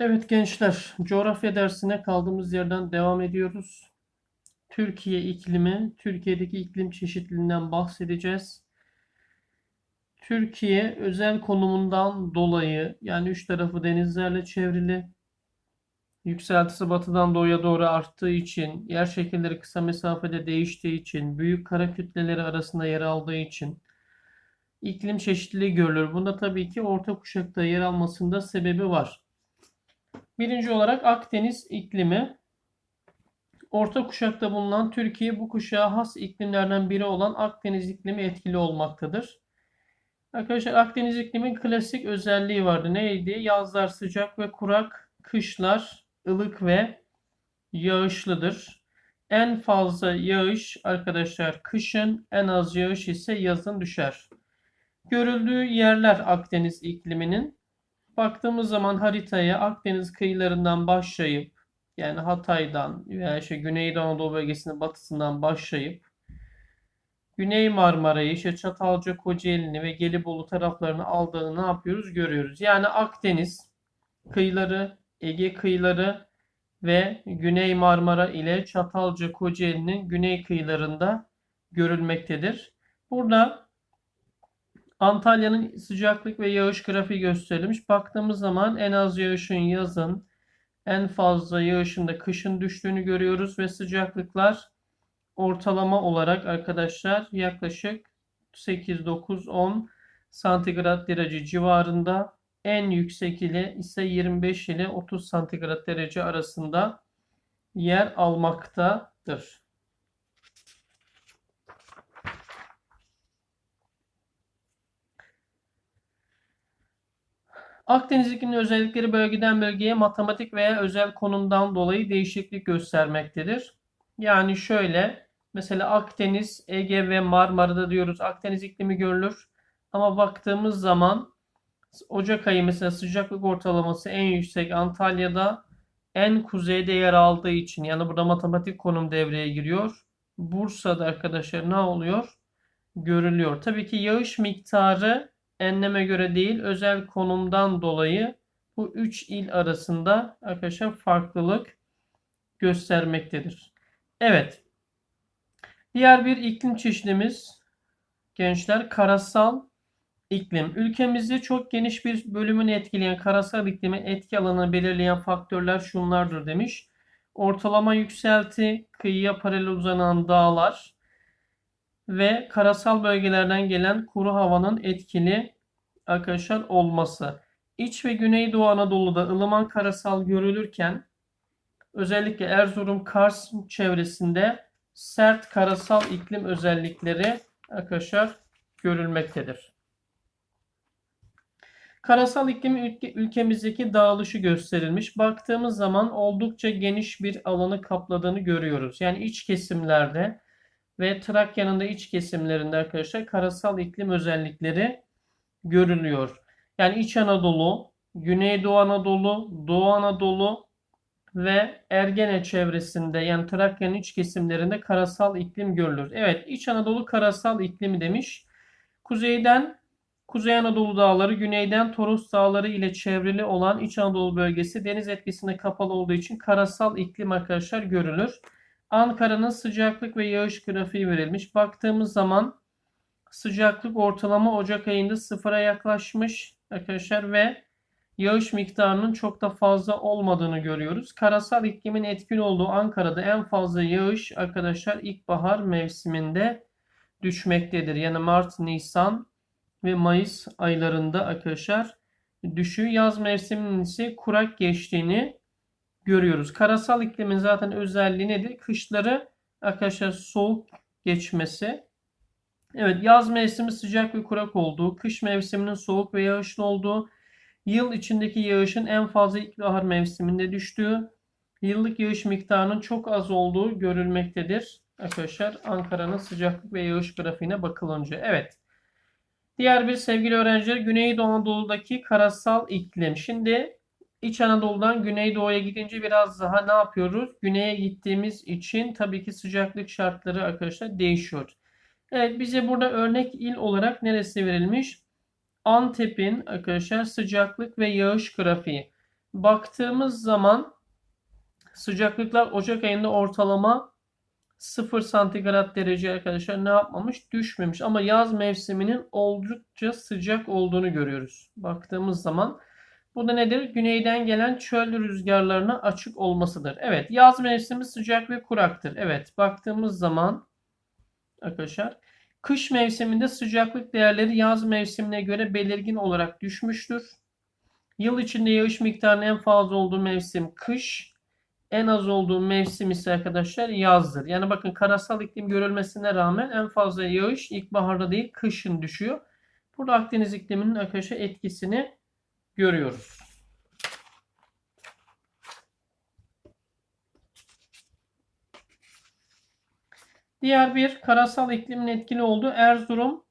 Evet gençler, coğrafya dersine kaldığımız yerden devam ediyoruz. Türkiye iklimi, Türkiye'deki iklim çeşitliliğinden bahsedeceğiz. Türkiye özel konumundan dolayı yani üç tarafı denizlerle çevrili, yükseltisi batıdan doğuya doğru arttığı için, yer şekilleri kısa mesafede değiştiği için, büyük kara kütleleri arasında yer aldığı için iklim çeşitliliği görülür. Bunda tabii ki orta kuşakta yer almasında sebebi var. Birinci olarak Akdeniz iklimi. Orta kuşakta bulunan Türkiye bu kuşağa has iklimlerden biri olan Akdeniz iklimi etkili olmaktadır. Arkadaşlar Akdeniz iklimin klasik özelliği vardı. Neydi? Yazlar sıcak ve kurak, kışlar ılık ve yağışlıdır. En fazla yağış arkadaşlar kışın, en az yağış ise yazın düşer. Görüldüğü yerler Akdeniz ikliminin baktığımız zaman haritaya Akdeniz kıyılarından başlayıp yani Hatay'dan veya işte Güneydoğu Anadolu bölgesinin batısından başlayıp Güney Marmara'yı, işte Çatalca, Kocaeli'ni ve Gelibolu taraflarını aldığını ne yapıyoruz? Görüyoruz. Yani Akdeniz kıyıları, Ege kıyıları ve Güney Marmara ile Çatalca, Kocaeli'nin güney kıyılarında görülmektedir. Burada Antalya'nın sıcaklık ve yağış grafiği gösterilmiş. Baktığımız zaman en az yağışın yazın, en fazla yağışın da kışın düştüğünü görüyoruz ve sıcaklıklar ortalama olarak arkadaşlar yaklaşık 8, 9, 10 santigrat derece civarında. En yüksek ile ise 25 ile 30 santigrat derece arasında yer almaktadır. Akdeniz ikliminin özellikleri bölgeden bölgeye matematik veya özel konumdan dolayı değişiklik göstermektedir. Yani şöyle mesela Akdeniz, Ege ve Marmara'da diyoruz Akdeniz iklimi görülür. Ama baktığımız zaman Ocak ayı mesela sıcaklık ortalaması en yüksek Antalya'da en kuzeyde yer aldığı için yani burada matematik konum devreye giriyor. Bursa'da arkadaşlar ne oluyor? Görülüyor. Tabii ki yağış miktarı enleme göre değil özel konumdan dolayı bu üç il arasında arkadaşlar farklılık göstermektedir. Evet. Diğer bir iklim çeşidimiz gençler karasal iklim. Ülkemizde çok geniş bir bölümünü etkileyen karasal iklimin etki alanını belirleyen faktörler şunlardır demiş. Ortalama yükselti, kıyıya paralel uzanan dağlar, ve karasal bölgelerden gelen kuru havanın etkili arkadaşlar olması. İç ve Güneydoğu Anadolu'da ılıman karasal görülürken özellikle Erzurum, Kars çevresinde sert karasal iklim özellikleri arkadaşlar görülmektedir. Karasal iklim ülke, ülkemizdeki dağılışı gösterilmiş. Baktığımız zaman oldukça geniş bir alanı kapladığını görüyoruz. Yani iç kesimlerde ve Trakya'nın da iç kesimlerinde arkadaşlar karasal iklim özellikleri görülüyor. Yani İç Anadolu, Güneydoğu Anadolu, Doğu Anadolu ve Ergene çevresinde yani Trakya'nın iç kesimlerinde karasal iklim görülür. Evet İç Anadolu karasal iklimi demiş. Kuzeyden Kuzey Anadolu dağları, güneyden Toros dağları ile çevrili olan İç Anadolu bölgesi deniz etkisine kapalı olduğu için karasal iklim arkadaşlar görülür. Ankara'nın sıcaklık ve yağış grafiği verilmiş. Baktığımız zaman sıcaklık ortalama Ocak ayında sıfıra yaklaşmış arkadaşlar ve yağış miktarının çok da fazla olmadığını görüyoruz. Karasal iklimin etkin olduğu Ankara'da en fazla yağış arkadaşlar ilkbahar mevsiminde düşmektedir. Yani Mart, Nisan ve Mayıs aylarında arkadaşlar düşüyor. Yaz mevsiminin ise kurak geçtiğini görüyoruz. Karasal iklimin zaten özelliği nedir? Kışları arkadaşlar soğuk geçmesi. Evet yaz mevsimi sıcak ve kurak olduğu, kış mevsiminin soğuk ve yağışlı olduğu, yıl içindeki yağışın en fazla ilkbahar mevsiminde düştüğü, yıllık yağış miktarının çok az olduğu görülmektedir. Arkadaşlar Ankara'nın sıcaklık ve yağış grafiğine bakılınca. Evet. Diğer bir sevgili öğrenciler Güneydoğu Anadolu'daki karasal iklim. Şimdi İç Anadolu'dan Güneydoğu'ya gidince biraz daha ne yapıyoruz? Güneye gittiğimiz için tabii ki sıcaklık şartları arkadaşlar değişiyor. Evet bize burada örnek il olarak neresi verilmiş? Antep'in arkadaşlar sıcaklık ve yağış grafiği. Baktığımız zaman sıcaklıklar Ocak ayında ortalama 0 santigrat derece arkadaşlar ne yapmamış? Düşmemiş. Ama yaz mevsiminin oldukça sıcak olduğunu görüyoruz. Baktığımız zaman bu da nedir? Güneyden gelen çöl rüzgarlarına açık olmasıdır. Evet yaz mevsimi sıcak ve kuraktır. Evet baktığımız zaman arkadaşlar kış mevsiminde sıcaklık değerleri yaz mevsimine göre belirgin olarak düşmüştür. Yıl içinde yağış miktarının en fazla olduğu mevsim kış, en az olduğu mevsim ise arkadaşlar yazdır. Yani bakın karasal iklim görülmesine rağmen en fazla yağış ilkbaharda değil kışın düşüyor. Burada Akdeniz ikliminin arkadaşlar etkisini görüyoruz. Diğer bir karasal iklimin etkili olduğu Erzurum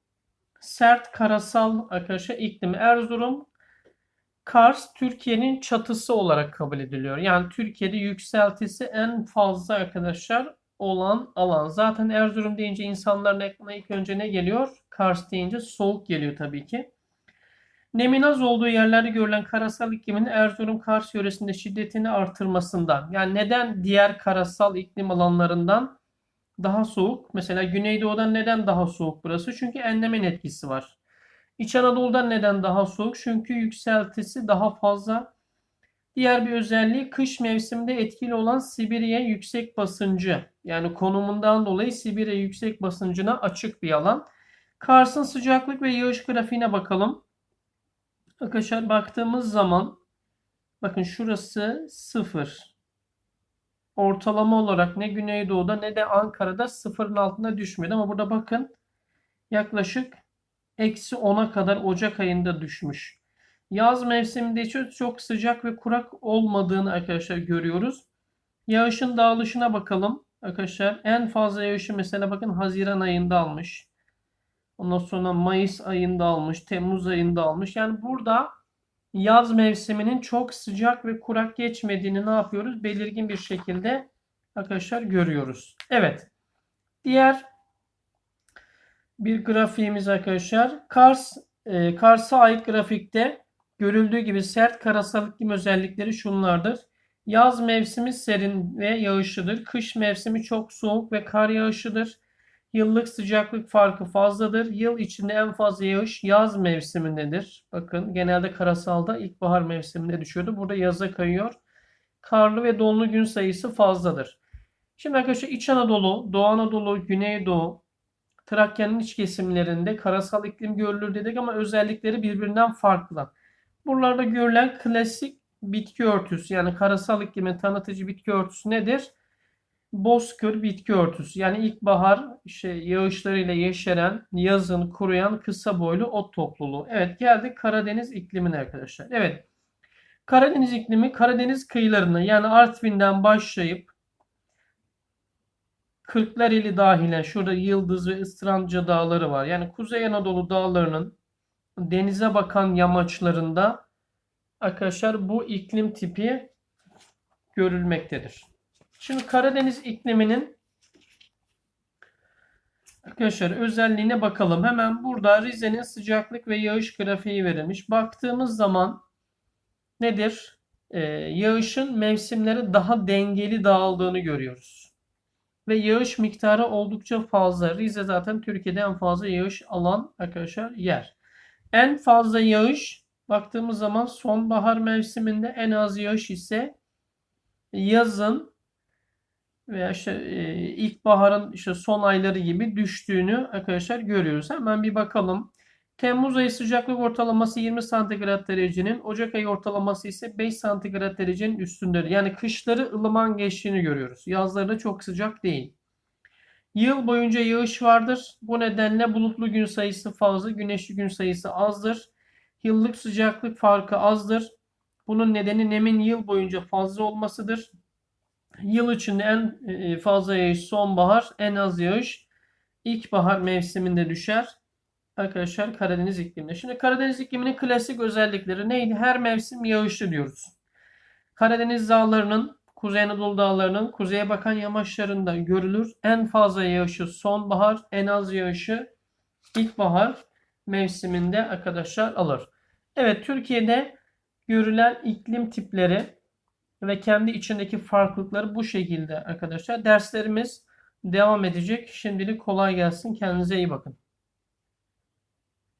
sert karasal arkadaşlar iklim. Erzurum Kars Türkiye'nin çatısı olarak kabul ediliyor. Yani Türkiye'de yükseltisi en fazla arkadaşlar olan alan. Zaten Erzurum deyince insanların aklına ilk önce ne geliyor? Kars deyince soğuk geliyor tabii ki. Nemin az olduğu yerlerde görülen karasal iklimin Erzurum Kars yöresinde şiddetini artırmasından. Yani neden diğer karasal iklim alanlarından daha soğuk? Mesela Güneydoğu'dan neden daha soğuk burası? Çünkü enlemen etkisi var. İç Anadolu'dan neden daha soğuk? Çünkü yükseltisi daha fazla. Diğer bir özelliği kış mevsiminde etkili olan Sibirya yüksek basıncı. Yani konumundan dolayı Sibirya yüksek basıncına açık bir alan. Kars'ın sıcaklık ve yağış grafiğine bakalım. Arkadaşlar baktığımız zaman bakın şurası 0. Ortalama olarak ne Güneydoğu'da ne de Ankara'da sıfırın altına düşmedi. Ama burada bakın yaklaşık eksi 10'a kadar Ocak ayında düşmüş. Yaz mevsiminde ise çok sıcak ve kurak olmadığını arkadaşlar görüyoruz. Yağışın dağılışına bakalım. Arkadaşlar en fazla yağışı mesela bakın Haziran ayında almış. Ondan sonra Mayıs ayında almış, Temmuz ayında almış. Yani burada yaz mevsiminin çok sıcak ve kurak geçmediğini ne yapıyoruz? Belirgin bir şekilde arkadaşlar görüyoruz. Evet. Diğer bir grafiğimiz arkadaşlar. Kars e, Kars'a ait grafikte görüldüğü gibi sert karasal iklim özellikleri şunlardır. Yaz mevsimi serin ve yağışlıdır. Kış mevsimi çok soğuk ve kar yağışıdır. Yıllık sıcaklık farkı fazladır. Yıl içinde en fazla yağış yaz mevsimindedir. Bakın genelde karasalda ilkbahar mevsiminde düşüyordu. Burada yaza kayıyor. Karlı ve donlu gün sayısı fazladır. Şimdi arkadaşlar İç Anadolu, Doğu Anadolu, Güneydoğu, Trakya'nın iç kesimlerinde karasal iklim görülür dedik ama özellikleri birbirinden farklı. Buralarda görülen klasik bitki örtüsü yani karasal iklimin tanıtıcı bitki örtüsü nedir? Bozkır bitki örtüsü. Yani ilkbahar işte yağışlarıyla yeşeren, yazın kuruyan kısa boylu ot topluluğu. Evet geldik Karadeniz iklimine arkadaşlar. Evet. Karadeniz iklimi Karadeniz kıyılarını yani Artvin'den başlayıp Kırklareli dahilen şurada Yıldız ve Istranca dağları var. Yani Kuzey Anadolu dağlarının denize bakan yamaçlarında arkadaşlar bu iklim tipi görülmektedir. Şimdi Karadeniz ikliminin arkadaşlar özelliğine bakalım. Hemen burada Rize'nin sıcaklık ve yağış grafiği verilmiş. Baktığımız zaman nedir? Ee, yağışın mevsimleri daha dengeli dağıldığını görüyoruz. Ve yağış miktarı oldukça fazla. Rize zaten Türkiye'de en fazla yağış alan arkadaşlar yer. En fazla yağış baktığımız zaman sonbahar mevsiminde en az yağış ise yazın veya işte e, ilkbaharın işte son ayları gibi düştüğünü arkadaşlar görüyoruz. Hemen bir bakalım. Temmuz ayı sıcaklık ortalaması 20 santigrat derecenin, Ocak ayı ortalaması ise 5 santigrat derecenin üstündedir. Yani kışları ılıman geçtiğini görüyoruz. Yazları da çok sıcak değil. Yıl boyunca yağış vardır. Bu nedenle bulutlu gün sayısı fazla, güneşli gün sayısı azdır. Yıllık sıcaklık farkı azdır. Bunun nedeni nemin yıl boyunca fazla olmasıdır. Yıl içinde en e, fazla yağış sonbahar, en az yağış ilkbahar mevsiminde düşer. Arkadaşlar Karadeniz ikliminde. Şimdi Karadeniz ikliminin klasik özellikleri neydi? Her mevsim yağışlı diyoruz. Karadeniz dağlarının, Kuzey Anadolu dağlarının kuzeye bakan yamaçlarında görülür. En fazla yağışı sonbahar, en az yağışı ilkbahar mevsiminde arkadaşlar alır. Evet Türkiye'de görülen iklim tipleri ve kendi içindeki farklılıkları bu şekilde arkadaşlar. Derslerimiz devam edecek. Şimdilik kolay gelsin. Kendinize iyi bakın.